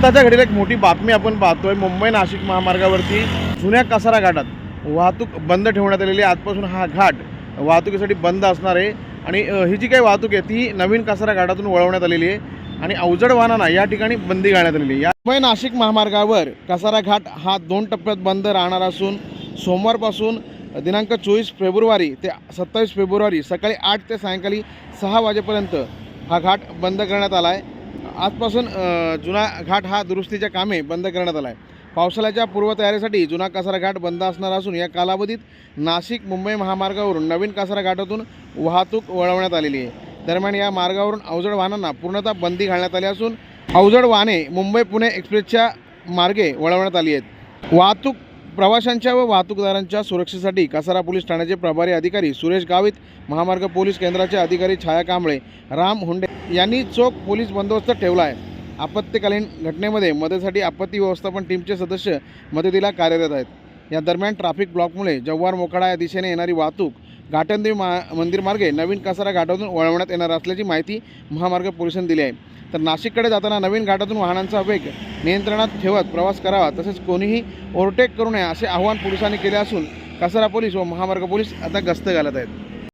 आत्ताच्या घडीला एक मोठी बातमी आपण पाहतोय. मुंबई नाशिक महामार्गावरती जुन्या कसारा घाटात वाहतूक बंद ठेवण्यात आलेली आहे. आजपासून हा घाट वाहतुकीसाठी बंद असणार आहे. आणि ही जी काही वाहतूक आहे ती नवीन कसारा घाटातून वळवण्यात आलेली आहे. आणि अवजड वाहनांना या ठिकाणी बंदी घालण्यात आलेली आहे. मुंबई नाशिक महामार्गावर कसारा घाट हा दोन टप्प्यात बंद राहणार असून सोमवारपासून दिनांक चोवीस फेब्रुवारी ते सत्तावीस फेब्रुवारी सकाळी आठ ते सायंकाळी सहा वाजेपर्यंत हा घाट बंद करण्यात आला आहे. आजपासून जुना घाट हा दुरुस्तीच्या कामे बंद करण्यात आला आहे पावसाळ्याच्या पूर्वतयारीसाठी जुना कासारा घाट बंद असणार असून या कालावधीत नाशिक मुंबई महामार्गावरून नवीन कासारा घाटातून वाहतूक वळवण्यात आलेली आहे. दरम्यान या मार्गावरून अवजड वाहनांना पूर्णतः बंदी घालण्यात आली असून अवजड वाहने मुंबई पुणे एक्सप्रेसच्या मार्गे वळवण्यात आली आहेत. वाहतूक प्रवाशांच्या व वाहतूकदारांच्या सुरक्षेसाठी कसारा पोलीस ठाण्याचे प्रभारी अधिकारी सुरेश गावित महामार्ग पोलीस केंद्राचे अधिकारी छाया कांबळे राम हुंडे यांनी चोख पोलीस बंदोबस्त ठेवला आहे. आपत्कालीन घटनेमध्ये मदतीसाठी आपत्ती व्यवस्थापन टीमचे सदस्य मदतीला कार्यरत आहेत. या दरम्यान ट्रॅफिक ब्लॉकमुळे जव्हार मोखाडा या दिशेने येणारी वाहतूक घाटंदेवी मा मंदिर मार्गे नवीन कसारा घाटातून वळवण्यात येणार असल्याची माहिती महामार्ग पोलिसांनी दिली आहे. तर नाशिककडे जाताना नवीन घाटातून वाहनांचा वेग नियंत्रणात ठेवत प्रवास करावा तसेच कोणीही ओव्हरटेक करू नये असे आवाहन पोलिसांनी केले असून कसारा पोलीस व महामार्ग पोलीस आता गस्त घालत आहेत.